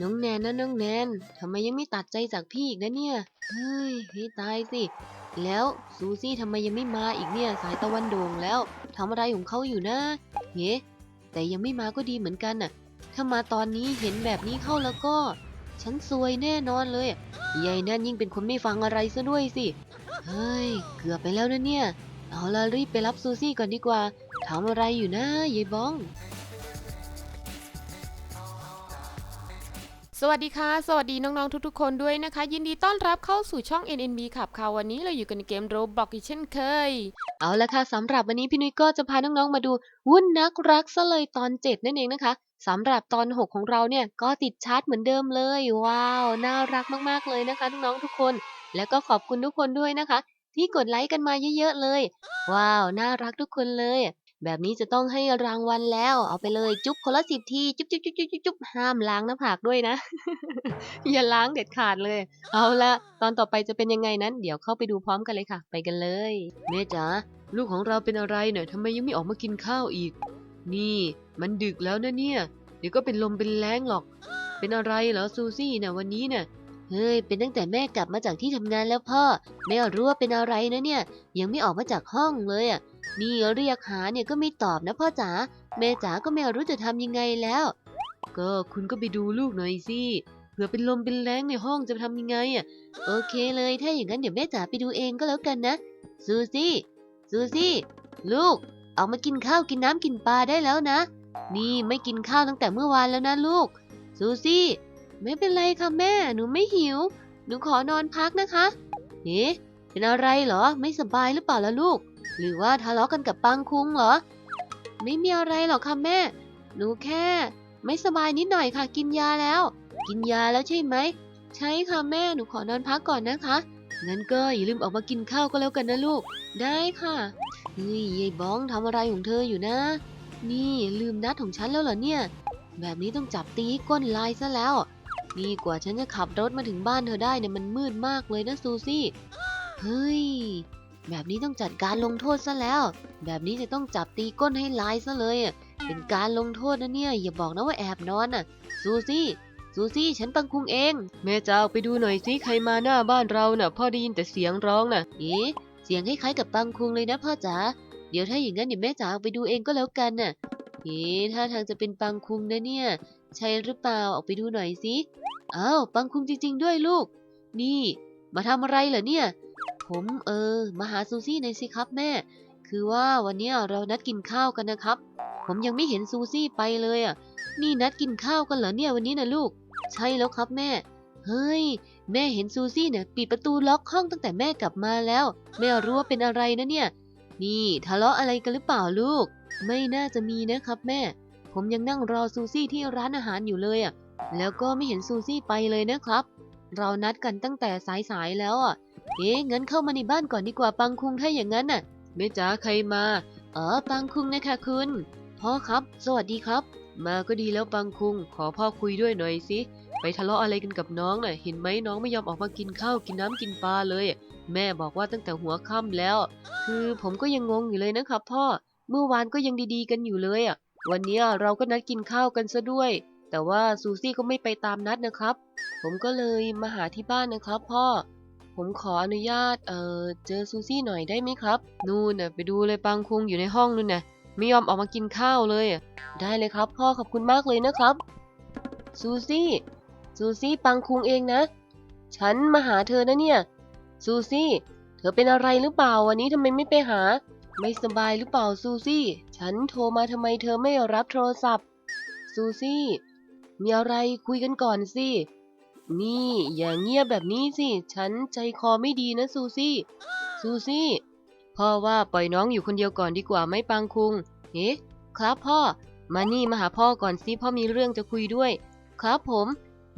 น้องแนนนะน้องแนนทำไมยังไม่ตัดใจจากพี่อีกนะเนี่ยเฮ้ยให้ตายสิ แล้วซูซี่ทำไมยังไม่มาอีกเนี่ยสายตะวันโด่งแล้วทำอะไรของเขาอยู่นะเฮ้แต่ยังไม่มาก็ดีเหมือนกันน่ะ ถ้ามาตอนนี้เห็นแบบนี้เข้าแล้วก็ ฉันซวยแน่นอนเลยยายนั่นยิ่งเป็นคนไม่ฟังอะไรซะด้วยสิ เฮ้ย เกือบไปแล้วนะเนี่ย เอาละรีบไปรับซูซี่ก่อนดีกว่าทำอะไรอยู่นะยายบ้อง วัสดีค่ะ สวัสดีน้อง ๆ ทุก ๆ คนด้วยนะคะ ยินดีต้อนรับเข้าสู่ช่อง NNB ขับค่ะวันนี้เราอยู่กันในเกม Roblox อีกเช่นเคย เอาละค่ะสำหรับวันนี้พี่นุ้ยก็จะพาน้อง ๆ มาดู วุ่นนักรักซะเลยตอน 7 นั่นเองนะคะสำหรับตอน 6 ของเราเนี่ยก็ติดชาร์จเหมือนเดิมเลย ว้าว น่ารักมากๆเลยนะคะน้องๆทุกคน แล้วก็ขอบคุณทุกคนด้วยนะคะ ที่กดไลค์กันมาเยอะๆเลย ว้าว น่ารักทุกคนเลย แบบนี้จะต้องให้รางวัลแล้ว เอาไปเลยจุ๊บคนละสิบที จุ๊บจุ๊บจุ๊บจุ๊บจุ๊บห้ามล้างหน้าผากด้วยนะ อย่าล้างเด็ดขาดเลย เอาละตอนต่อไปจะเป็นยังไงนั้น เดี๋ยวเข้าไปดูพร้อมกันเลยค่ะ ไปกันเลยแม่จ๋าลูกของเราเป็นอะไรเนี่ยทำไมยังไม่ออกมากินข้าวอีก นี่ มันดึกแล้วนะเนี่ย เดี๋ยวก็เป็นลมเป็นแรงหรอก เป็นอะไรเหรอซูซี่เนี่ยวันนี้เนี่ยเฮ้ย เป็นตั้งแต่แม่กลับมาจากที่ทำงานแล้วพ่อแม่รู้ว่าเป็นอะไรนะเนี่ย ยังไม่ออกมาจากห้องเลยอะ นี่เรียกหาเนี่ยก็ไม่ตอบนะพ่อจ๋าแม่จ๋าก็ไม่รู้จะทำยังไงแล้ว ก็คุณก็ไปดูลูกหน่อยสิเผื่อเป็นลมเป็นแรงในห้องจะทำยังไงอะ โอเคเลยถ้าอย่างนั้นเดี๋ยวแม่จ๋าไปดูเองก็แล้วกันนะซูซี่ซูซี่ ลูก ออกมากินข้าวกินน้ำกินปลาได้แล้วนะ นี่ไม่กินข้าวตั้งแต่เมื่อวานแล้วนะลูกซูซี่ ไม่เป็นไรค่ะแม่หนูไม่หิว หนูขอนอนพักนะคะเอ๊ะเป็นอะไรเหรอไม่สบายหรือเปล่าล่ะลูก หรือว่าทะเลาะกันกับปังคุงเหรอ ไม่มีอะไรหรอกค่ะแม่ หนูแค่ ไม่สบายนิดหน่อยค่ะ กินยาแล้ว กินยาแล้วใช่ไหม ใช่ค่ะแม่ หนูขอนอนพักก่อนนะคะ งั้นก็อย่าลืมออกมากินข้าวก็แล้วกันนะลูก ได้ค่ะเฮ้ยยายบ้องทำอะไรของเธออยู่นะ นี่ลืมนัดของฉันแล้วเหรอเนี่ย แบบนี้ต้องจับตีก้นลายซะแล้ว นี่กว่าฉันจะขับรถมาถึงบ้านเธอได้เนี่ยมันมืดมากเลยนะซูซี่ เฮ้ย แบบนี้ต้องจัดการลงโทษซะแล้ว แบบนี้จะต้องจับตีก้นให้ลายซะเลยอะเป็นการลงโทษนะเนี่ย อย่าบอกนะว่าแอบนอนน่ะ ซูซี่ซูซี่ฉันปังคุงเอง แม่จ้าไปดูหน่อยสิใครมาหน้าบ้านเราน่ะ พ่อได้ยินแต่เสียงร้องน่ะเอ๊ะเสียงคล้ายๆกับปังคุงเลยนะพ่อจ๋าเดี๋ยวถ้าอย่างนั้นเดี๋ยวแม่จ๋าเอาไปดูเองก็แล้วกันน่ะเอ๊ะถ้าทางจะเป็นปังคุงนะเนี่ย ใช่หรือเปล่าออกไปดูหน่อยสิอ้าวปังคุงจริง ๆ ด้วยลูก นี่ มาทำอะไรเหรอเนี่ย ผมเออมาหาซูซี่หน่อยสิครับแม่ คือว่าวันนี้เรานัดกินข้าวกันนะครับ ผมยังไม่เห็นซูซี่ไปเลยอะ นี่นัดกินข้าวกันเหรอเนี่ยวันนี้นะลูก ใช่แล้วครับแม่ เฮ้ย แม่เห็นซูซี่เนี่ยปิดประตูล็อกห้องตั้งแต่แม่กลับมาแล้ว แม่รู้ว่าเป็นอะไรนะเนี่ย นี่ทะเลาะอะไรกันหรือเปล่าลูก ไม่น่าจะมีนะครับแม่ ผมยังนั่งรอซูซี่ที่ร้านอาหารอยู่เลยอะ แล้วก็ไม่เห็นซูซี่ไปเลยนะครับ เรานัดกันตั้งแต่สายๆแล้วอะ เอ๊ะงั้นเข้ามาในบ้านก่อนดีกว่าปังคุงถ้าอย่างนั้นน่ะแม่จ๋าใครมา เออปังคุงนะคะคุณพ่อครับ สวัสดีครับ มาก็ดีแล้วปังคุง ขอพ่อคุยด้วยหน่อยสิไปทะเลาะอะไรกันกับน้องน่ะเห็นไหมน้องไม่ยอมออกมากินข้าวกินน้ำกินปลาเลย แม่บอกว่าตั้งแต่หัวค่ำแล้ว คือผมก็ยังงงอยู่เลยนะครับ พ่อเมื่อวานก็ยังดีๆกันอยู่เลยอะวันนี้เราก็นัดกินข้าวกันซะด้วย แต่ว่าซูซี่ก็ไม่ไปตามนัดนะครับ ผมก็เลยมาหาที่บ้านนะครับ พ่อ ผมขออนุญาต เอ่อ เจอซูซี่หน่อยได้ไหมครับ นู่นน่ะไปดูเลยปังคุงอยู่ในห้องนู่นน่ะ ไม่ยอมออกมากินข้าวเลย ได้เลยครับ พ่อขอบคุณมากเลยนะครับ ซูซี่ ซูซี่ปังคุงเองนะ ฉันมาหาเธอนะเนี่ย ซูซี่ เธอเป็นอะไรหรือเปล่าวันนี้ทำไมไม่ไปหา ไม่สบายหรือเปล่าซูซี่ ฉันโทรมาทำไมเธอไม่รับโทรศัพท์ ซูซี่ มีอะไรคุยกันก่อนสิ นี่อย่าเงียบแบบนี้สิ ฉันใจคอไม่ดีนะซูซี่ ซูซี่ พ่อว่าปล่อยน้องอยู่คนเดียวก่อนดีกว่าไหมปังคุง เอ๊ะ ครับพ่อ มานี่มาหาพ่อก่อนสิพ่อมีเรื่องจะคุยด้วย ครับผม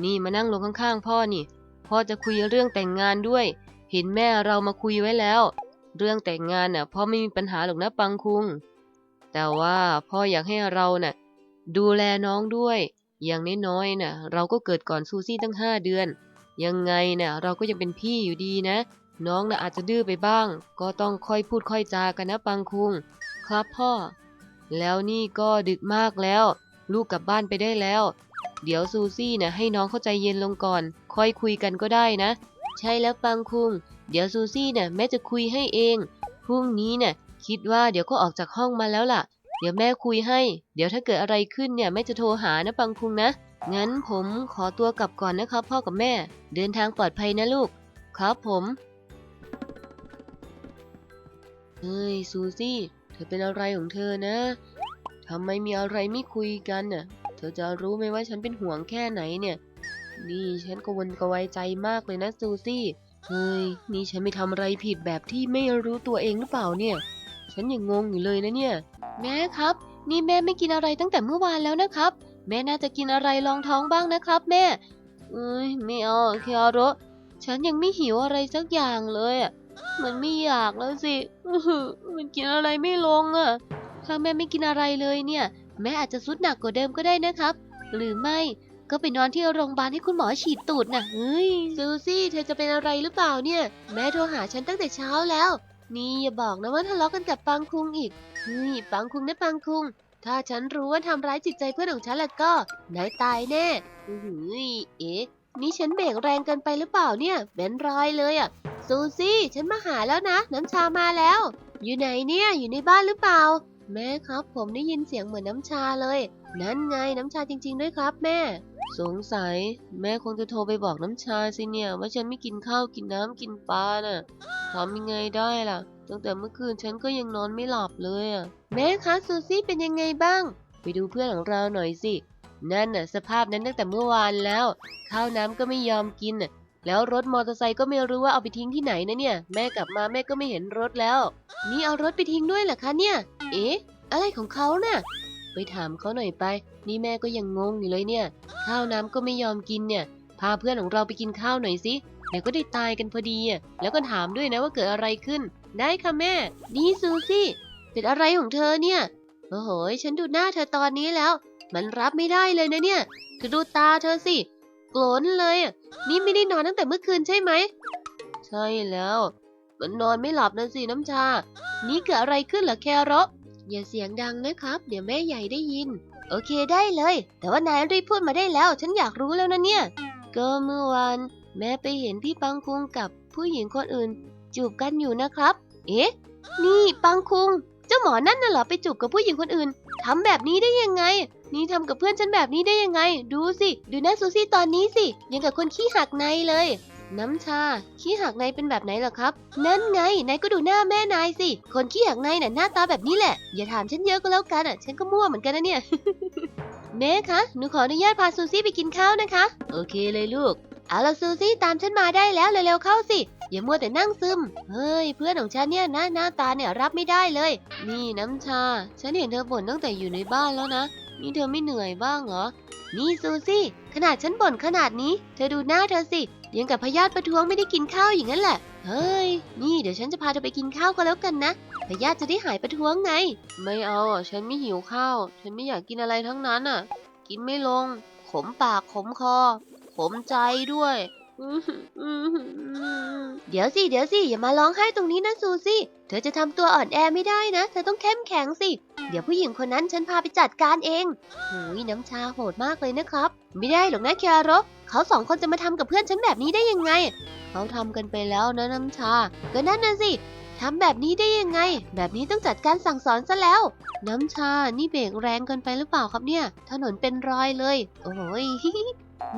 นี่มานั่งลงข้างๆ พ่อนี่ พ่อจะคุยเรื่องแต่งงานด้วย เห็นแม่เรามาคุยไว้แล้ว เรื่องแต่งงานน่ะ พ่อไม่มีปัญหาหรอกนะปังคุง แต่ว่าพ่ออยากให้เราน่ะ ดูแลน้องด้วย อย่างน้อยๆน่ะเราก็เกิดก่อนซูซี่ตั้งห้าเดือน ยังไงน่ะเราก็ยังเป็นพี่อยู่ดีนะ น้องน่ะอาจจะดื้อไปบ้าง ก็ต้องค่อยพูดค่อยจากันนะปังคุง ครับพ่อ แล้วนี่ก็ดึกมากแล้ว ลูกกลับบ้านไปได้แล้ว เดี๋ยวซูซี่นะให้น้องเข้าใจเย็นลงก่อน ค่อยคุยกันก็ได้นะ ใช่แล้วปังคุง เดี๋ยวซูซี่น่ะแม่จะคุยให้เองพรุ่งนี้น่ะคิดว่าเดี๋ยวก็ออกจากห้องมาแล้วล่ะ เดี๋ยวแม่คุยให้ เดี๋ยวถ้าเกิดอะไรขึ้นเนี่ยแม่จะโทรหานะปังคุงนะ งั้นผมขอตัวกลับก่อนนะครับ พ่อกับแม่ เดินทางปลอดภัยนะลูก ครับผม เฮ้ยซูซี่ เธอเป็นอะไรของเธอนะทำไมมีอะไรไม่คุยกันน่ะ เธอจะรู้ไหมว่าฉันเป็นห่วงแค่ไหนเนี่ย นี่ฉันกังวลกระวายใจมากเลยนะซูซี่ เฮ้ย นี่ฉันไม่ทำอะไรผิดแบบที่ไม่รู้ตัวเองหรือเปล่าเนี่ย ฉันยังงงอยู่เลยนะเนี่ย แม่ครับ นี่แม่ไม่กินอะไรตั้งแต่เมื่อวานแล้วนะครับ แม่น่าจะกินอะไรรองท้องบ้างนะครับ แม่เอ้ยไม่เอาเคียโรฉันยังไม่หิวอะไรสักอย่างเลยอะมันไม่อยากแล้วสิมันกินอะไรไม่ลงอะ ถ้าแม่ไม่กินอะไรเลยเนี่ย แม่อาจจะสุดหนักกว่าเดิมก็ได้นะครับ หรือไม่ก็ไปนอนที่โรงพยาบาลให้คุณหมอฉีดตูดน่ะเฮ้ยซูซี่ เธอจะเป็นอะไรหรือเปล่าเนี่ย แม่โทรหาฉันตั้งแต่เช้าแล้ว นี่อย่าบอกนะว่าทะเลาะกันกับปังคุงอีกเฮ้ยปังคุงนะปังคุง ถ้าฉันรู้ว่าทำร้ายจิตใจเพื่อนของฉันแล้วก็นายตายแน่อือหือเอ๊ะ นี่ฉันเบรกแรงเกินไปหรือเปล่าเนี่ยเป็นรอยเลยอะ ซูซี่ ฉันมาหาแล้วนะ น้ำชามาแล้ว อยู่ไหนเนี่ย อยู่ในบ้านหรือเปล่า แม่ครับผมได้ยินเสียงเหมือนน้ำชาเลย นั่นไงน้ำชาจริง ๆ ด้วยครับ แม่ สงสัย แม่คงจะโทรไปบอกน้ำชาสิเนี่ย ว่าฉันไม่กินข้าวกินน้ำกินปลาน่ะทำยังไงได้ล่ะตั้งแต่เมื่อคืนฉันก็ยังนอนไม่หลับเลยอะแม่คะซูซี่เป็นยังไงบ้าง ไปดูเพื่อนของเราหน่อยสินั่นน่ะสภาพนั้นตั้งแต่เมื่อวานแล้ว ข้าวน้ำก็ไม่ยอมกินน่ะแล้วรถมอเตอร์ไซค์ก็ไม่รู้ว่าเอาไปทิ้งที่ไหนนะเนี่ย แม่กลับมาแม่ก็ไม่เห็นรถแล้ว นี่เอารถไปทิ้งด้วยเหรอคะเนี่ย เอ๊ะ อะไรของเขาน่ะ ไปถามเขาหน่อยไป นี่แม่ก็ยังงงอยู่เลยเนี่ย ข้าวน้ำก็ไม่ยอมกินเนี่ย พาเพื่อนของเราไปกินข้าวหน่อยสิเดี๋ยวก็ได้ตายกันพอดีอะแล้วก็ถามด้วยนะว่าเกิดอะไรขึ้น ได้ค่ะแม่ นี่ซูซี่เป็นอะไรของเธอเนี่ยโอ้โหฉันดูหน้าเธอตอนนี้แล้ว มันรับไม่ได้เลยนะเนี่ยเธอดูตาเธอสิโกรนเลยอะนี่ไม่ได้นอนตั้งแต่เมื่อคืนใช่ไหมใช่แล้ว มันนอนไม่หลับนะสิน้ำชา นี่เกิดอะไรขึ้นเหรอแครอ อย่าเสียงดังนะครับ เดี๋ยวแม่ใหญ่ได้ยิน โอเคได้เลย แต่ว่านายรีบพูดมาได้แล้ว ฉันอยากรู้แล้วนะเนี่ย ก็เมื่อวานแม่ไปเห็นพี่ปังคุงกับผู้หญิงคนอื่น จูบกันอยู่นะครับ เอ๊ะ นี่ปังคุง เจ้าหมอนั่นน่ะเหรอไปจูบกับผู้หญิงคนอื่นทำแบบนี้ได้ยังไง นี่ทำกับเพื่อนฉันแบบนี้ได้ยังไง ดูสิ ดูหน้าซูซี่ตอนนี้สิ ยังกับคนขี้หักในเลย น้ำชา ขี้หักในเป็นแบบไหนเหรอครับ นั่นไง นายก็ดูหน้าแม่นายสิ คนขี้หักในน่ะหน้าตาแบบนี้แหละ อย่าถามฉันเยอะก็แล้วกันอะ ฉันก็มั่วเหมือนกันนะเนี่ยแม่คะ หนูขออนุญาตพาซูซี่ไปกินข้าวนะคะ โอเคเลยลูก เอาละซูซี่ตามฉันมาได้แล้วเร็วๆเข้าสิ อย่ามัวแต่นั่งซึม เฮ้ย เพื่อนของฉันเนี่ยนะหน้าตาเนี่ยรับไม่ได้เลย นี่น้ำชา ฉันเห็นเธอบ่นตั้งแต่อยู่ในบ้านแล้วนะ นี่เธอไม่เหนื่อยบ้างเหรอ นี่ซูซี่ ขนาดฉันบ่นขนาดนี้ เธอดูหน้าเธอสิ ยังกับพยาธิประท้วงไม่ได้กินข้าวอย่างนั้นแหละ เฮ้ย นี่เดี๋ยวฉันจะพาเธอไปกินข้าวก็แล้วกันนะ พยาธิจะได้หายประท้วงไง ไม่เอาอะฉันไม่หิวข้าว ฉันไม่อยากกินอะไรทั้งนั้นอะ กินไม่ลง ขมปากขมคอ ขมใจด้วย เดี๋ยวสิ เดี๋ยวสิ อย่ามาร้องไห้ตรงนี้นะซูซี่ เธอจะทำตัวอ่อนแอไม่ได้นะ เธอต้องเข้มแข็งสิ เดี๋ยวผู้หญิงคนนั้นฉันพาไปจัดการเองหูยน้ำชาโหดมากเลยนะครับ ไม่ได้หรอกนะแคโรเขาสองคนจะมาทำกับเพื่อนฉันแบบนี้ได้ยังไง เขาทำกันไปแล้วนะน้ำชา ก็นั่นน่ะสิทำแบบนี้ได้ยังไง แบบนี้ต้องจัดการสั่งสอนซะแล้ว น้ำชา นี่เบรกแรงเกินไปหรือเปล่าครับเนี่ย ถนนเป็นรอยเลย โอ้ย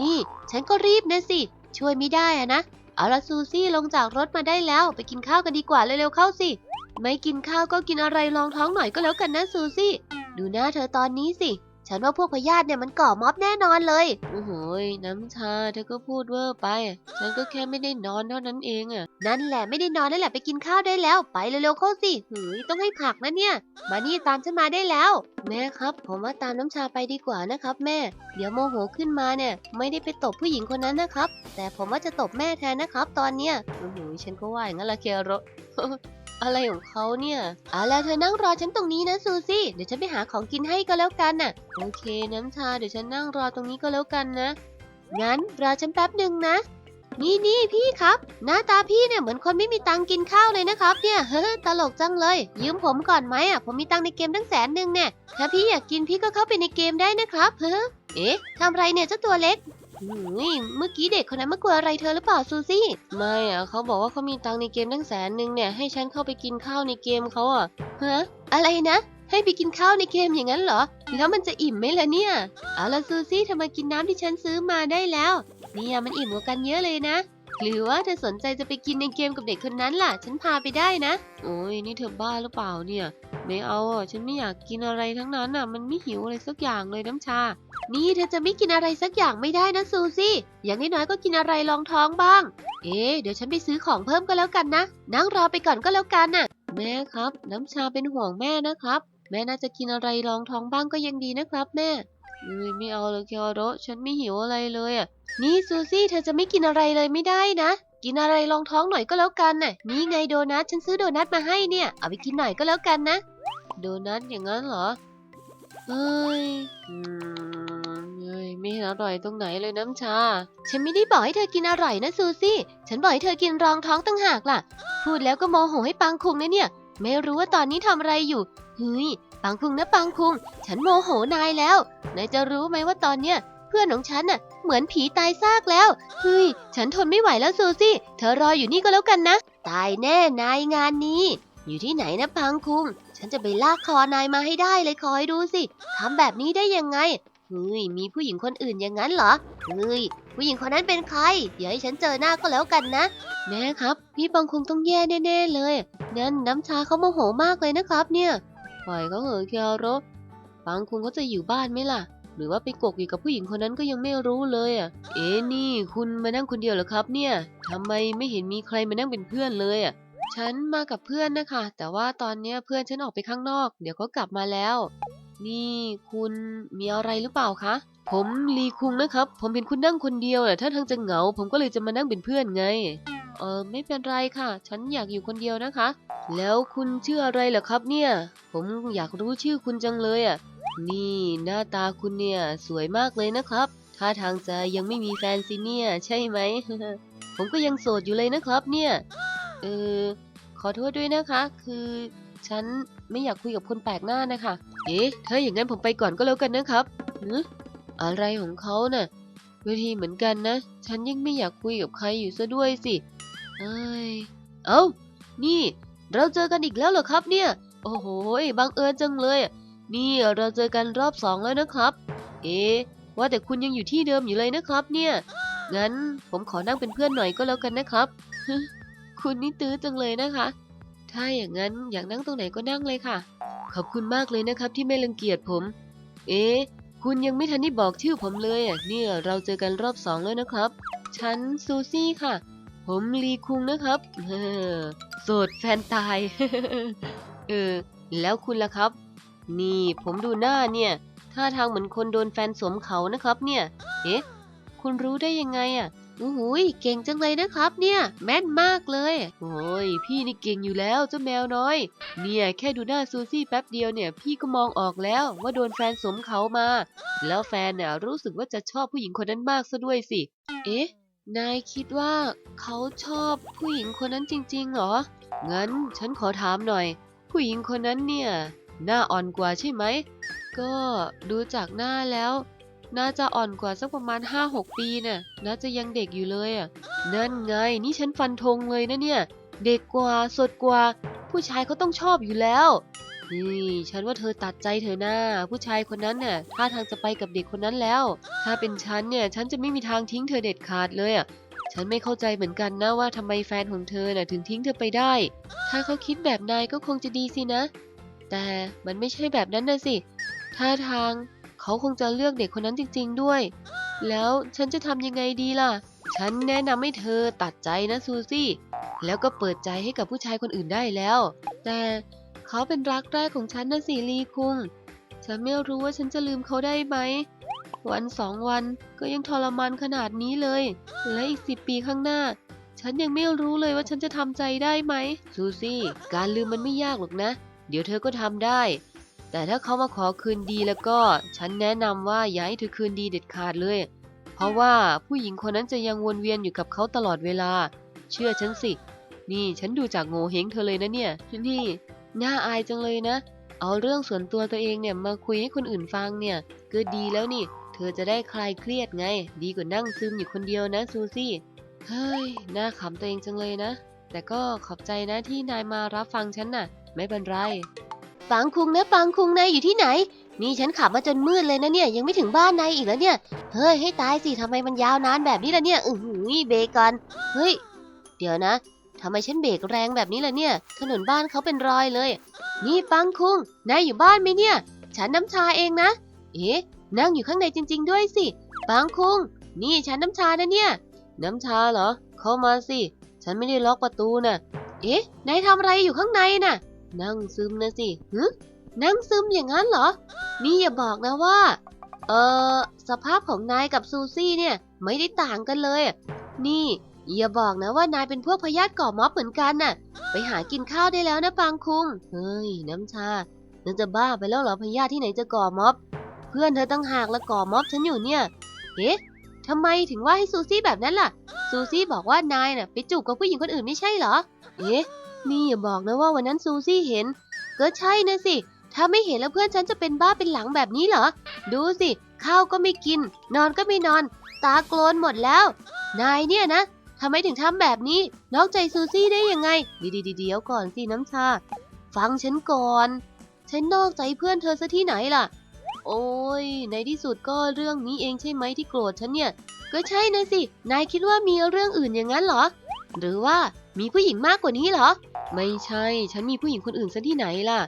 นี่ ฉันก็รีบนะสิ ช่วยไม่ได้อะนะ เอาละซูซี่ลงจากรถมาได้แล้ว ไปกินข้าวกันดีกว่าเร็วๆเข้าสิ ไม่กินข้าวก็กินอะไรรองท้องหน่อยก็แล้วกันนะซูซี่ ดูหน้าเธอตอนนี้สิ ฉันว่าพวกพยาธิเนี่ยมันก่อม็อบแน่นอนเลย โอ้โหยน้ำชาเธอก็พูดเวอร์ไป ฉันก็แค่ไม่ได้นอนเท่านั้นเองอะนั่นแหละไม่ได้นอนนั่นแหละไปกินข้าวได้แล้ว ไปเร็วๆเข้าสิหืยต้องให้ผักนะเนี่ย มานี่ตามฉันมาได้แล้ว แม่ครับ ผมว่าตามน้ำชาไปดีกว่านะครับ แม่ เดี๋ยวโมโหขึ้นมาเนี่ย ไม่ได้ไปตบผู้หญิงคนนั้นนะครับ แต่ผมว่าจะตบแม่แทนนะครับ ตอนเนี้ยโอ้โหฉันก็ว่าอย่างนั้นละเคโร อะไรของเขาเนี่ยเอาล่ะเธอนั่งรอฉันตรงนี้นะซูซี่ เดี๋ยวฉันไปหาของกินให้ก็แล้วกันน่ะ โอเคน้ำชาเดี๋ยวฉันนั่งรอตรงนี้ก็แล้วกันนะ งั้นรอฉันแป๊บหนึ่งนะ นี่นี่พี่ครับ หน้าตาพี่เนี่ยเหมือนคนไม่มีตังกินข้าวเลยนะครับ เนี่ยเฮ้อตลกจังเลย ยืมผมก่อนไหมอะผมมีตังในเกมตั้งแสนหนึ่งเนี่ยถ้าพี่อยากกินพี่ก็เข้าไปในเกมได้นะครับเฮ้อเอ๊ะทำไรเนี่ยเจ้าตัวเล็ก หืยเมื่อกี้เด็กคนนั้นมากลัวอะไรเธอหรือเปล่าซูซี่ ไม่อะเขาบอกว่าเขามีตังค์ในเกมตั้งแสนหนึ่งเนี่ยให้ฉันเข้าไปกินข้าวในเกมเขาอะฮะอะไรนะ ให้ไปกินข้าวในเกมอย่างนั้นเหรอ แล้วมันจะอิ่มไหมล่ะเนี่ย เอาละซูซี่เธอมากินน้ำที่ฉันซื้อมาได้แล้ว เนี่ยมันอิ่มกว่ากันเยอะเลยนะ หรือว่าเธอสนใจจะไปกินในเกมกับเด็กคนนั้นล่ะ ฉันพาไปได้นะ โอ้ยนี่เธอบ้าหรือเปล่าเนี่ย ไม่เอาอะฉันไม่อยากกินอะไรทั้งนั้นอะ มันไม่หิวอะไรสักอย่างเลยน้ำชา นี่เธอจะไม่กินอะไรสักอย่างไม่ได้นะซูซี่ อย่างน้อยๆก็กินอะไรรองท้องบ้าง เอ๊เดี๋ยวฉันไปซื้อของเพิ่มก็แล้วกันนะ นั่งรอไปก่อนก็แล้วกันน่ะ แม่ครับ น้ำชาเป็นห่วงแม่นะครับ แม่น่าจะกินอะไรรองท้องบ้างก็ยังดีนะครับ แม่ เอ้ยไม่เอาเลยเคียวโรฉันไม่หิวอะไรเลยอะ นี่ซูซี่เธอจะไม่กินอะไรเลยไม่ได้นะ กินอะไรรองท้องหน่อยก็แล้วกันน่ะ นี่ไงโดนัทฉันซื้อโดนัทมาให้เนี่ย เอาไปกินหน่อยก็แล้วกันนะ โดนัทอย่างนั้นเหรอเอ้ยเอ้ยไม่เห็นอร่อยตรงไหนเลยน้ำชา ฉันไม่ได้บอกให้เธอกินอร่อยนะซูซี่ ฉันบอกให้เธอกินรองท้องตั้งหากล่ะ พูดแล้วก็โมโหให้ปังคุงนะเนี่ย ไม่รู้ว่าตอนนี้ทำอะไรอยู่เฮ้ย ปังคุงนะปังคุง ฉันโมโหนายแล้ว นายจะรู้ไหมว่าตอนเนี้ยเพื่อนของฉันน่ะเหมือนผีตายซากแล้ว เฮ้ย ฉันทนไม่ไหวแล้วซูซี่ เธอรออยู่นี่ก็แล้วกันนะ ตายแน่นายงานนี้ อยู่ที่ไหนนะปังคุง ฉันจะไปลากคอนายมาให้ได้เลยคอยดูสิทำแบบนี้ได้ยังไง เฮ้ย มีผู้หญิงคนอื่นอย่างนั้นเหรอ เฮ้ย ผู้หญิงคนนั้นเป็นใครอย่าให้ฉันเจอหน้าก็แล้วกันนะ แม่ครับ พี่ปังคุงต้องแย่แน่ๆเลยงั้นน้ำชาเขาโมโหมากเลยนะครับเนี่ย ปล่อยเขาเหอะเคียวโรปังคุงเขาจะอยู่บ้านไหมล่ะ หรือว่าไปกกอยู่กับผู้หญิงคนนั้นก็ยังไม่รู้เลยอะ เอ๊ะนี่คุณมานั่งคนเดียวเหรอครับ เนี่ยทำไมไม่เห็นมีใครมานั่งเป็นเพื่อนเลยอะ ฉันมากับเพื่อนนะคะ แต่ว่าตอนเนี้ยเพื่อนฉันออกไปข้างนอก เดี๋ยวเขากลับมาแล้ว นี่คุณมีอะไรหรือเปล่าคะ ผมลีคุงนะครับ ผมเห็นคุณนั่งคนเดียวน่ะถ้าทางจะเหงา ผมก็เลยจะมานั่งเป็นเพื่อนไง เออไม่เป็นไรค่ะ ฉันอยากอยู่คนเดียวนะคะ แล้วคุณชื่ออะไรเหรอครับเนี่ย ผมอยากรู้ชื่อคุณจังเลยอะ นี่หน้าตาคุณเนี่ยสวยมากเลยนะครับ ท่าทางจะยังไม่มีแฟนสิเนี่ยใช่ไหม ผมก็ยังโสดอยู่เลยนะครับเนี่ย เออขอโทษด้วยนะคะ คือฉันไม่อยากคุยกับคนแปลกหน้านะคะ เอ๊ะถ้าอย่างนั้นผมไปก่อนก็แล้วกันนะครับหืออะไรของเขาน่ะเวทีเหมือนกันนะ ฉันยิ่งไม่อยากคุยกับใครอยู่ซะด้วยสิ เอ้ย เอ้า นี่ เราเจอกันอีกแล้วเหรอครับเนี่ย โอ้โหบังเอิญจังเลย นี่เราเจอกันรอบสองแล้วนะครับ เอ๊ว่าแต่คุณยังอยู่ที่เดิมอยู่เลยนะครับ เนี่ย งั้นผมขอนั่งเป็นเพื่อนหน่อยก็แล้วกันนะครับ คุณนี่ตื้อจังเลยนะคะ ถ้าอย่างนั้นอยากนั่งตรงไหนก็นั่งเลยค่ะ ขอบคุณมากเลยนะครับ ที่ไม่รังเกียจผม เอ๊คุณยังไม่ทันได้บอกชื่อผมเลยอะเนี่ยเราเจอกันรอบสองแล้วนะครับ ฉันซูซี่ค่ะ ผมลีคุงนะครับเออโสดแฟนตายเออแล้วคุณล่ะครับ นี่ผมดูหน้าเนี่ยท่าทางเหมือนคนโดนแฟนสวมเขานะครับ เนี่ย เอ๊ะคุณรู้ได้ยังไงอะโอ้โหยเก่งจังเลยนะครับ เนี่ย แม่นมากเลย โอ้ยพี่นี่เก่งอยู่แล้วเจ้าแมวน้อย เนี่ยแค่ดูหน้าซูซี่แป๊บเดียวเนี่ย พี่ก็มองออกแล้วว่าโดนแฟนสมเขามา แล้วแฟนเนี่ยรู้สึกว่าจะชอบผู้หญิงคนนั้นมากซะด้วยสิ เอ๊ะ นายคิดว่าเขาชอบผู้หญิงคนนั้นจริงๆ เหรอ งั้นฉันขอถามหน่อย ผู้หญิงคนนั้นเนี่ย หน้าอ่อนกว่าใช่ไหม ก็ดูจากหน้าแล้ว น่าจะอ่อนกว่าสักประมาณ 5-6 ปีน่ะ น่าจะยังเด็กอยู่เลยอะ นั่นไง นี่ฉันฟันธงเลยนะเนี่ย เด็กกว่า สดกว่า ผู้ชายเขาต้องชอบอยู่แล้ว นี่ฉันว่าเธอตัดใจเธอหน้า ผู้ชายคนนั้นน่ะท่าทางจะไปกับเด็กคนนั้นแล้ว ถ้าเป็นฉันเนี่ยฉันจะไม่มีทางทิ้งเธอเด็ดขาดเลยอะฉันไม่เข้าใจเหมือนกันนะว่าทำไมแฟนของเธอน่ะถึงทิ้งเธอไปได้ ถ้าเขาคิดแบบนายก็คงจะดีสินะ แต่มันไม่ใช่แบบนั้นนะสิท่าทางเขาคงจะเลือกเด็กคนนั้นจริง ๆด้วย แล้วฉันจะทำยังไงดีล่ะ ฉันแนะนำให้เธอตัดใจนะซูซี่ แล้วก็เปิดใจให้กับผู้ชายคนอื่นได้แล้ว แต่ เขาเป็นรักแรกของฉันนะสิลีคุง ฉันไม่รู้ว่าฉันจะลืมเขาได้ไหม วันสองวันก็ยังทรมานขนาดนี้เลย และอีกสิบปีข้างหน้า ฉันยังไม่รู้เลยว่าฉันจะทำใจได้ไหม ซูซี่ การลืมมันไม่ยากหรอกนะ เดี๋ยวเธอก็ทำได้ แต่ถ้าเขามาขอคืนดีแล้วก็ ฉันแนะนำว่าอย่าให้เธอคืนดีเด็ดขาดเลย เพราะว่าผู้หญิงคนนั้นจะยังวนเวียนอยู่กับเขาตลอดเวลา เชื่อฉันสิ นี่ฉันดูจากโง่เฮงเธอเลยนะเนี่ย นี่ น่าอายจังเลยนะ เอาเรื่องส่วนตัวตัวเองเนี่ยมาคุยให้คนอื่นฟังเนี่ยก็ดีแล้วนี่ เธอจะได้คลายเครียดไง ดีกว่านั่งซึมอยู่คนเดียวนะซูซี่ เฮ้ย น่าขำตัวเองจังเลยนะ แต่ก็ขอบใจนะที่นายมารับฟังฉันน่ะ ไม่เป็นไรปังคุงนะปังคุงนายอยู่ที่ไหน นี่ฉันขับมาจนมืดเลยนะเนี่ยยังไม่ถึงบ้านนายอีกแล้วเนี่ย เฮ้ยให้ตายสิทำไมมันยาวนานแบบนี้ล่ะเนี่ยอือหือเบรกก่อน เฮ้ย เดี๋ยวนะ ทำไมฉันเบรกแรงแบบนี้ล่ะเนี่ย ถนนบ้านเขาเป็นรอยเลย นี่ปังคุงนายอยู่บ้านไหมเนี่ย ฉันน้ำชาเองนะ เอ๊ะ นั่งอยู่ข้างในจริง ๆ ด้วยสิ ปังคุง นี่ฉันน้ำชานะเนี่ย น้ำชาเหรอ เข้ามาสิ ฉันไม่ได้ล็อกประตูน่ะ เอ๊ะ นายทำอะไรอยู่ข้างในน่ะ นั่งซึมนะสิฮึนั่งซึมอย่างนั้นเหรอ นี่อย่าบอกนะว่า เออสภาพของนายกับซูซี่เนี่ย ไม่ได้ต่างกันเลย นี่ อย่าบอกนะว่านายเป็นพวกพยาธิก่อม็อบเหมือนกันน่ะ ไปหากินข้าวได้แล้วนะปางคุง เฮ้ย น้ำชาเธอจะบ้าไปแล้วเหรอพยาธิที่ไหนจะก่อม็อบ เพื่อนเธอตั้งหากละก่อม็อบฉันอยู่เนี่ย เอ๊ะทำไมถึงว่าให้ซูซี่แบบนั้นล่ะ ซูซี่บอกว่านายน่ะไปจูบกับผู้หญิงคนอื่นไม่ใช่เหรอ เอ๊ะ นี่อย่าบอกนะว่าวันนั้นซูซี่เห็น ก็ใช่นะสิ ถ้าไม่เห็นแล้วเพื่อนฉันจะเป็นบ้าเป็นหลังแบบนี้เหรอ ดูสิ ข้าวก็ไม่กิน นอนก็ไม่นอน ตาโกลนหมดแล้ว นายเนี่ยนะ ทำไมถึงทำแบบนี้ นอกใจซูซี่ได้ยังไง ดีๆเดี๋ยวก่อนสิน้ำชา ฟังฉันก่อน ฉันนอกใจเพื่อนเธอซะที่ไหนล่ะ โอ้ย ในที่สุดก็เรื่องนี้เองใช่ไหมที่โกรธฉันเนี่ย ก็ใช่นะสิ นายคิดว่ามีเรื่องอื่นอย่างนั้นเหรอ หรือว่ามีผู้หญิงมากกว่านี้เหรอ ไม่ใช่ ฉันมีผู้หญิงคนอื่นซะที่ไหนล่ะ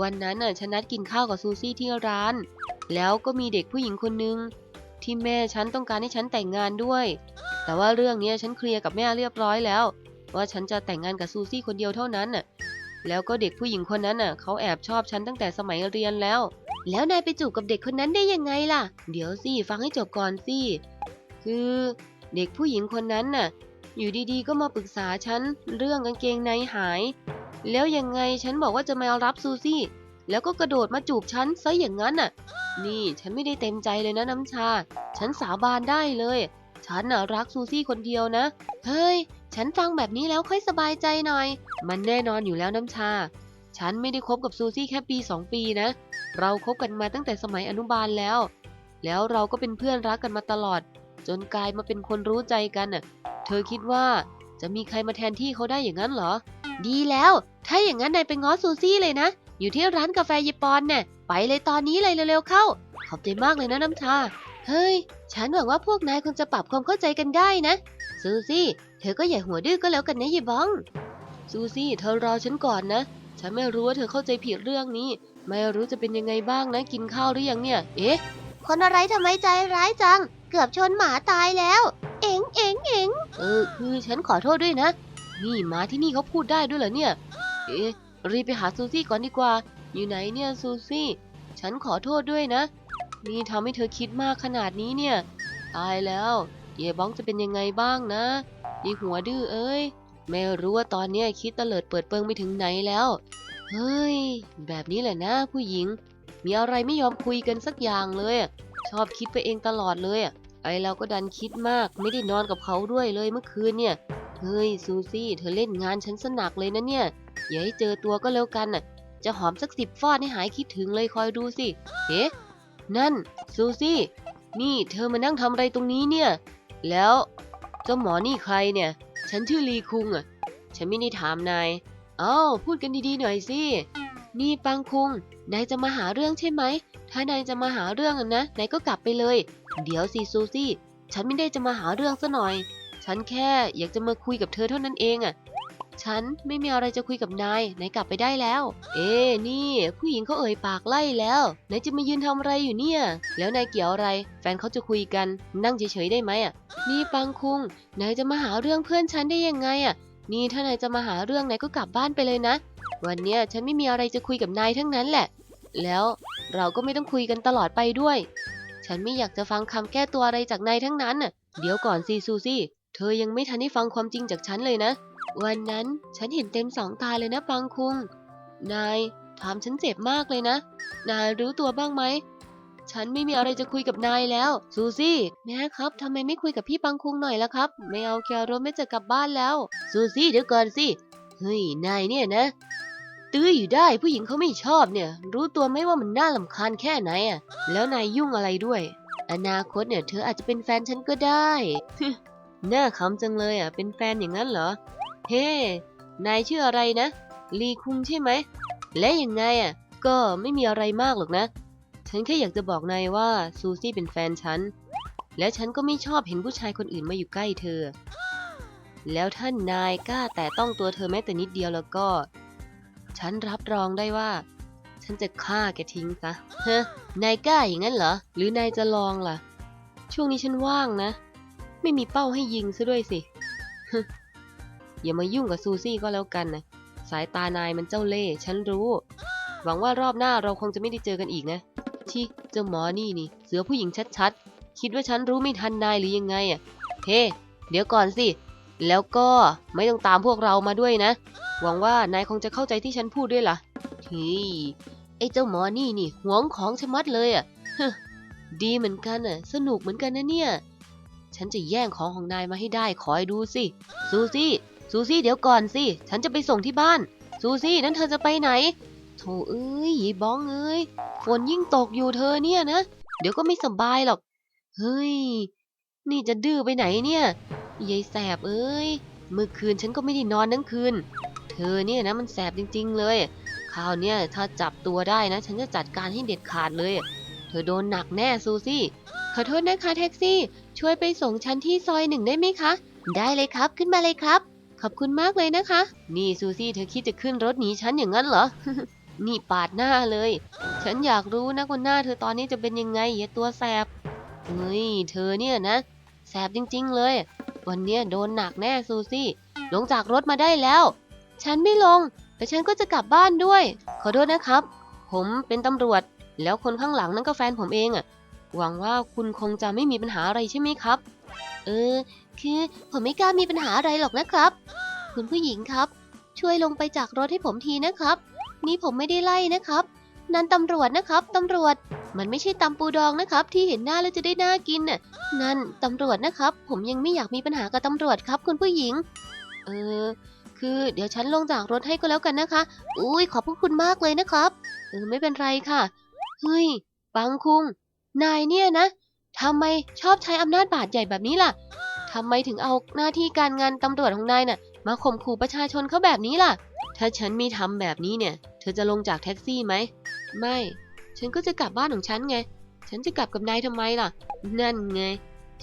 วันนั้นน่ะฉันนัดกินข้าวกับซูซี่ที่ร้าน แล้วก็มีเด็กผู้หญิงคนนึงที่แม่ฉันต้องการให้ฉันแต่งงานด้วย แต่ว่าเรื่องนี้ฉันเคลียร์กับแม่เรียบร้อยแล้ว ว่าฉันจะแต่งงานกับซูซี่คนเดียวเท่านั้นน่ะ แล้วก็เด็กผู้หญิงคนนั้นน่ะเขาแอบชอบฉันตั้งแต่สมัยเรียนแล้ว แล้วนายไปจูบกับเด็กคนนั้นได้ยังไงล่ะ เดี๋ยวสิฟังให้จบก่อนสิ คือเด็กผู้หญิงคนนั้นน่ะ อยู่ดีๆ ก็มาปรึกษาฉันเรื่องกางเกงในหาย แล้วยังไงฉันบอกว่าจะมารับซูซี่ แล้วก็กระโดดมาจูบฉันซะอย่างนั้นน่ะ นี่ฉันไม่ได้เต็มใจเลยนะน้ำชา ฉันสาบานได้เลย ฉันน่ะรักซูซี่คนเดียวนะ เฮ้ย ฉันฟังแบบนี้แล้วค่อยสบายใจหน่อย มันแน่นอนอยู่แล้วน้ำชา ฉันไม่ได้คบกับซูซี่แค่ปีสองปีนะ เราคบกันมาตั้งแต่สมัยอนุบาลแล้ว แล้วเราก็เป็นเพื่อนรักกันมาตลอด จนกลายมาเป็นคนรู้ใจกันน่ะ เธอคิดว่าจะมีใครมาแทนที่เขาได้อย่างนั้นเหรอ ดีแล้ว ถ้าอย่างนั้นนายไปง้อซูซี่เลยนะ อยู่ที่ร้านกาแฟเยปอนเนี่ยไปเลยตอนนี้เลยเร็วๆเข้า ขอบใจมากเลยนะน้ำชา เฮ้ย ฉันหวังว่าพวกนายคงจะปรับความเข้าใจกันได้นะ ซูซี่ เธอก็อย่าหัวดื้อก็แล้วกันนะยายบ้อง ซูซี่ เธอรอฉันก่อนนะ ฉันไม่รู้ว่าเธอเข้าใจผิดเรื่องนี้ ไม่รู้จะเป็นยังไงบ้างนะ กินข้าวหรือยังเนี่ย เอ๊ะ คนอะไรทำไมใจร้ายจัง เกือบชนหมาตายแล้ว เอ็งเอ็งเอ็งเออ คือฉันขอโทษด้วยนะ นี่หมาที่นี่เขาพูดได้ด้วยเหรอเนี่ย เอ๊ะ รีบไปหาซูซี่ก่อนดีกว่า อยู่ไหนเนี่ยซูซี่ ฉันขอโทษด้วยนะ นี่ทำให้เธอคิดมากขนาดนี้เนี่ย ตายแล้วเย่บ้องจะเป็นยังไงบ้างนะยีหัวดื้อเอ้ย ไม่รู้ว่าตอนนี้คิดตเตลิดเปิดเปิงไปถึงไหนแล้ว เฮ้ย แบบนี้แหละนะผู้หญิง มีอะไรไม่ยอมคุยกันสักอย่างเลย ชอบคิดไปเองตลอดเลยไอเราก็ดันคิดมากไม่ได้นอนกับเขาด้วยเลยเมื่อคืนเนี่ยเฮ้ยซูซี่เธอเล่นงานฉันสนักเลยนะเนี่ยอย่าให้เจอตัวก็แล้วกันน่ะ จะหอมสักสิบฟอดให้หายคิดถึงเลยคอยดูสิเอ๊ะ นั่นซูซี่ นี่เธอมานั่งทำอะไรตรงนี้เนี่ย แล้วเจ้าหมอนี่ใครเนี่ย ฉันชื่อลีคุงอะ ฉันไม่ได้ถามนาย เอ้าพูดกันดีๆหน่อยสิ นี่ปังคุง นายจะมาหาเรื่องใช่ไหม ถ้านายจะมาหาเรื่องนะ นายก็กลับไปเลย เดี๋ยวสิซูซี่ ฉันไม่ได้จะมาหาเรื่องซะหน่อย ฉันแค่อยากจะมาคุยกับเธอเท่านั้นเองอะ ฉันไม่มีอะไรจะคุยกับนายนายกลับไปได้แล้ว เอ๊นี่ ผู้หญิงเขาเอ่ยปากไล่แล้วนายจะมายืนทำอะไรอยู่เนี่ย แล้วนายเกี่ยวอะไร แฟนเขาจะคุยกันนั่งเฉยๆได้ไหมอะนี่ปังคุงนายจะมาหาเรื่องเพื่อนฉันได้ยังไงอะนี่ถ้านายจะมาหาเรื่องนายก็กลับบ้านไปเลยนะ วันเนี้ยฉันไม่มีอะไรจะคุยกับนายทั้งนั้นแหละ แล้วเราก็ไม่ต้องคุยกันตลอดไปด้วย ฉันไม่อยากจะฟังคำแก้ตัวอะไรจากนายทั้งนั้นน่ะเดี๋ยวก่อนสิซูซี่ เธอยังไม่ทันได้ฟังความจริงจากฉันเลยนะ วันนั้นฉันเห็นเต็มสองตาเลยนะปังคุง นายทำฉันเจ็บมากเลยนะ นายรู้ตัวบ้างไหม ฉันไม่มีอะไรจะคุยกับนายแล้ว ซูซี่แม่ครับทำไมไม่คุยกับพี่ปังคุงหน่อยล่ะครับ ไม่เอาแครถไม่จะกลับบ้านแล้ว ซูซี่เดี๋ยวก่อนสิ เฮ้ย นายเนี่ยนะ ตื้ออยู่ได้ผู้หญิงเขาไม่ชอบเนี่ย รู้ตัวไหมว่ามันน่าลำคาญแค่ไหนอะ แล้วนายยุ่งอะไรด้วย อนาคตเนี่ยเธออาจจะเป็นแฟนฉันก็ได้น่าขำจังเลยอะ เป็นแฟนอย่างนั้นเหรอ เฮ้ นายชื่ออะไรนะ ลีคุงใช่ไหม และยังไงอะ ก็ไม่มีอะไรมากหรอกนะ ฉันแค่อยากจะบอกนายว่าซูซี่เป็นแฟนฉัน และฉันก็ไม่ชอบเห็นผู้ชายคนอื่นมาอยู่ใกล้เธอ แล้วท่านนายกล้าแต่ต้องตัวเธอแม้แต่นิดเดียวแล้วก็ ฉันรับรองได้ว่า ฉันจะฆ่าแกทิ้งซะเฮ้นายกล้าอย่างนั้นเหรอ หรือนายจะลองล่ะ ช่วงนี้ฉันว่างนะ ไม่มีเป้าให้ยิงซะด้วยสิ อย่ามายุ่งกับซูซี่ก็แล้วกันนะสายตานายมันเจ้าเล่ห์ฉันรู้ หวังว่ารอบหน้าเราคงจะไม่ได้เจอกันอีกนะชิเจ้าหมอนี่นี่ เสือผู้หญิงชัดๆ คิดว่าฉันรู้ไม่ทันนายหรือยังไงอะ เฮ้ เดี๋ยวก่อนสิ แล้วก็ไม่ต้องตามพวกเรามาด้วยนะ หวังว่านายคงจะเข้าใจที่ฉันพูดด้วยล่ะเฮ้ไอ้เจ้าหมอนี่นี่หวงของชะมัดเลยอะฮึดีเหมือนกันอะ สนุกเหมือนกันนะเนี่ย ฉันจะแย่งของของนายมาให้ได้คอยดูสิ ซูซี่ ซูซี่เดี๋ยวก่อนสิ ฉันจะไปส่งที่บ้าน ซูซี่นั่นเธอจะไปไหน โถเอ้ยยีบ้องเอ้ย ฝนยิ่งตกอยู่เธอเนี่ยนะ เดี๋ยวก็ไม่สบายหรอก เฮ้ย นี่จะดื้อไปไหนเนี่ยยายแสบเอ้ย เมื่อคืนฉันก็ไม่ได้นอนทั้งคืน เธอเนี่ยนะมันแสบจริง ๆ เลย คราวเนี้ยถ้าจับตัวได้นะ ฉันจะจัดการให้เด็ดขาดเลย เธอโดนหนักแน่ซูซี่ ขอโทษนะคะแท็กซี่ ช่วยไปส่งฉันที่ซอยหนึ่งได้ไหมคะ ได้เลยครับ ขึ้นมาเลยครับ ขอบคุณมากเลยนะคะ นี่ซูซี่เธอคิดจะขึ้นรถหนีฉันอย่างนั้นเหรอ นี่ปาดหน้าเลย ฉันอยากรู้นะคนหน้าเธอตอนนี้จะเป็นยังไงอย่าตัวแสบเฮ้ยเธอเนี่ยนะ แสบจริง ๆ เลย วันเนี้ยโดนหนักแน่ซูซี่ ลงจากรถมาได้แล้ว ฉันไม่ลง แต่ฉันก็จะกลับบ้านด้วย ขอโทษนะครับ ผมเป็นตำรวจ แล้วคนข้างหลังนั่นก็แฟนผมเองอะหวังว่าคุณคงจะไม่มีปัญหาอะไรใช่ไหมครับ เออ คือผมไม่กล้ามีปัญหาอะไรหรอกนะครับ คุณผู้หญิงครับ ช่วยลงไปจากรถให้ผมทีนะครับ นี่ผมไม่ได้ไล่นะครับ นั่นตำรวจนะครับตำรวจ มันไม่ใช่ตำปูดองนะครับ ที่เห็นหน้าแล้วจะได้น่ากินน่ะนั่นตำรวจนะครับ ผมยังไม่อยากมีปัญหากับตำรวจครับ คุณผู้หญิง เออ คือเดี๋ยวฉันลงจากรถให้ก็แล้วกันนะคะ อุ้ยขอบพระคุณมากเลยนะครับ เออไม่เป็นไรค่ะ เฮ้ย ปังคุง นายเนี่ยนะทำไมชอบใช้อำนาจบาดใหญ่แบบนี้ล่ะ ทำไมถึงเอาหน้าที่การงานตำรวจของนายน่ะ มาข่มขู่ประชาชนเขาแบบนี้ล่ะ ถ้าฉันม่ทำแบบนี้เนี่ย เธอจะลงจากแท็กซี่ไหม ไม่ ฉันก็จะกลับบ้านของฉันไง ฉันจะกลับกับนายทำไมล่ะ นั่นไง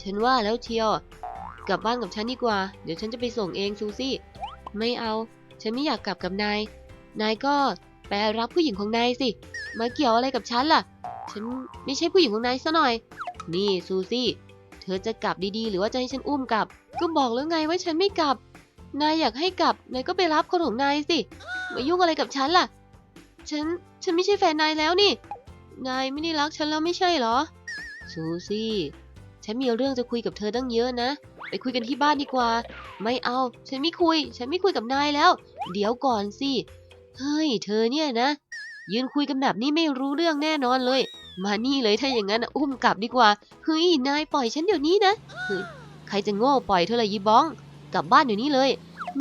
ฉันว่าแล้วเชียว กลับบ้านกับฉันดีกว่า เดี๋ยวฉันจะไปส่งเองซูซี่ ไม่เอา ฉันไม่อยากกลับกับนาย นายก็ไปรับผู้หญิงของนายสิ มาเกี่ยวอะไรกับฉันล่ะ ฉันไม่ใช่ผู้หญิงของนายซะหน่อย นี่ซูซี่ เธอจะกลับดีๆ หรือว่าจะให้ฉันอุ้มกลับ ก็บอกแล้วไงว่าฉันไม่กลับ นายอยากให้กลับ นายก็ไปรับคนของนายสิ มายุ่งอะไรกับฉันล่ะ ฉัน ฉันไม่ใช่แฟนนายแล้วนี่ นายไม่ได้รักฉันแล้วไม่ใช่เหรอ ซูซี่ ฉันมีเรื่องจะคุยกับเธอตั้งเยอะนะ ไปคุยกันที่บ้านดีกว่า ไม่เอา ฉันไม่คุย ฉันไม่คุยกับนายแล้ว เดี๋ยวก่อนสิ เฮ้ย เธอเนี่ยนะ ยืนคุยกันแบบนี้ไม่รู้เรื่องแน่นอนเลย มานี่เลยถ้าอย่างนั้นอุ้มกลับดีกว่า เฮ้ย นายปล่อยฉันเดี๋ยวนี้นะเฮ้ยใครจะโง่ปล่อยเธอละยีบ้อง กลับบ้านเดี๋ยวนี้เลย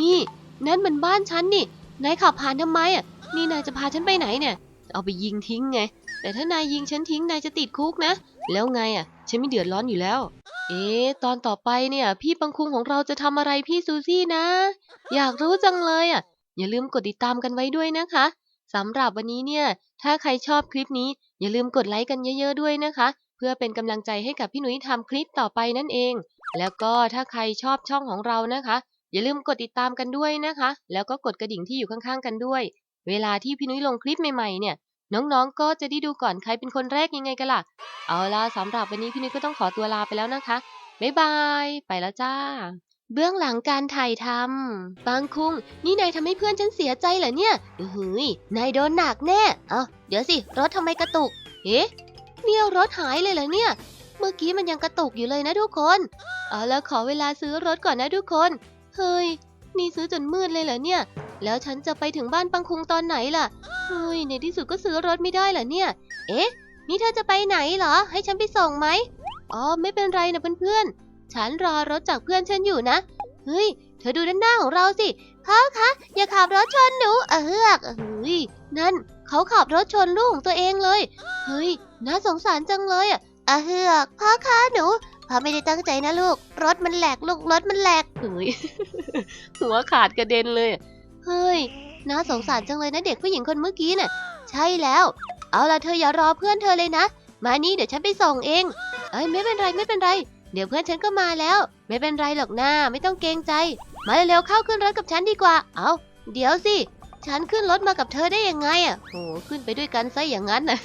นี่ นั่นมันบ้านฉันนี่ นายขับผ่านทำไมอะ นี่นายจะพาฉันไปไหนเนี่ย เอาไปยิงทิ้งไง แต่ถ้านายยิงฉันทิ้งนายจะติดคุกนะ แล้วไงอะ ฉันไม่เดือดร้อนอยู่แล้ว เอ๊ะ ตอนต่อไปเนี่ย พี่ปังคุงของเราจะทำอะไรพี่ซูซี่นะ อยากรู้จังเลยอะ อย่าลืมกดติดตามกันไว้ด้วยนะคะ สำหรับวันนี้เนี่ย ถ้าใครชอบคลิปนี้ อย่าลืมกดไลค์กันเยอะๆด้วยนะคะ เพื่อเป็นกำลังใจให้กับพี่หนุ่ยทำคลิปต่อไปนั่นเอง แล้วก็ถ้าใครชอบช่องของเรานะคะ อย่าลืมกดติดตามกันด้วยนะคะ แล้วก็กดกระดิ่งที่อยู่ข้างๆกันด้วย เวลาที่พี่นุ้ยลงคลิปใหม่ๆเนี่ย น้องๆ ก็จะได้ดูก่อนใครเป็นคนแรกยังไงกันล่ะ เอาล่ะสำหรับวันนี้พี่นุ้ยก็ต้องขอตัวลาไปแล้วนะคะบ๊ายบาย ไปแล้วจ้า เบื้องหลังการถ่ายทำบางคุง นี่นายทำให้เพื่อนฉันเสียใจเหรอเนี่ยอือหืยนายโดนหนักแน่ เอาเดี๋ยวสิ รถทำไมกระตุก เอ๊ะเนี่ยรถหายเลยเหรอเนี่ย เมื่อกี้มันยังกระตุกอยู่เลยนะทุกคน เอาแล้วขอเวลาซื้อรถก่อนนะทุกคน เฮ้ย นี่ซื้อจนมืดเลยเหรอเนี่ย แล้วฉันจะไปถึงบ้านปังคุงตอนไหนล่ะ เฮ้ย ในที่สุดก็ซื้อรถไม่ได้เหรอเนี่ย เอ๊ะ นี่เธอจะไปไหนเหรอ ให้ฉันไปส่งไหมอ๋อ ไม่เป็นไรนะเพื่อนๆ ฉันรอรถจากเพื่อนฉันอยู่นะ เฮ้ย เธอดูด้านหน้าของเราสิพ่อคะอย่าขับรถชนหนูเอเฮือกเฮ้ยนั่นเขาขับรถชนลูกของตัวเองเลย เฮ้ย น่าสงสารจังเลยอะอเฮือกพ่อคะหนูพ่อไม่ได้ตั้งใจนะลูก รถมันแหลกลูกรถมันแหลกเฮ้ยหัวขาดกระเด็นเลย เฮ้ย น่าสงสารจังเลยนะเด็กผู้หญิงคนเมื่อกี้น่ะ ใช่แล้ว เอาล่ะเธออย่ารอเพื่อนเธอเลยนะ มานี่เดี๋ยวฉันไปส่งเอง เอ้ยไม่เป็นไรไม่เป็นไร เดี๋ยวเพื่อนฉันก็มาแล้ว ไม่เป็นไรหรอกนะไม่ต้องเกรงใจ มาเร็วๆเข้าขึ้นรถกับฉันดีกว่า เอาเดี๋ยวสิ ฉันขึ้นรถมากับเธอได้ยังไงอะโหขึ้นไปด้วยกันซะอย่างนั้นน่ะ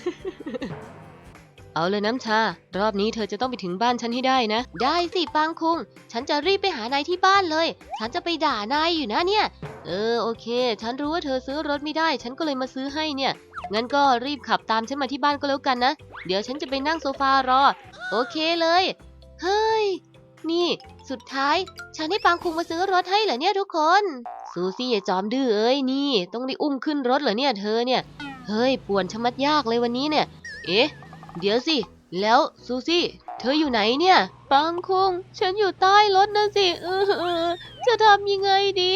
เอาเลยน้ำชา รอบนี้เธอจะต้องไปถึงบ้านฉันให้ได้นะ ได้สิปางคุง ฉันจะรีบไปหานายที่บ้านเลย ฉันจะไปด่านายอยู่นะเนี่ย เออโอเค ฉันรู้ว่าเธอซื้อรถไม่ได้ ฉันก็เลยมาซื้อให้เนี่ย งั้นก็รีบขับตามฉันมาที่บ้านก็แล้วกันนะ เดี๋ยวฉันจะไปนั่งโซฟารอ โอเคเลย เฮ้ย นี่ สุดท้าย ฉันให้ปางคุงมาซื้อรถให้เหรอเนี่ยทุกคน ซูซี่อย่าจอมดื้อเอ้ยนี่ ต้องได้อุ้มขึ้นรถเหรอเนี่ยเธอเนี่ย เฮ้ยป่วนชะมัดยากเลยวันนี้เนี่ย เอ๊ะ เดี๋ยวสิ แล้วซูซี่ เธออยู่ไหนเนี่ยปังคุง ฉันอยู่ใต้รถนะสิ เออ จะทำยังไงดี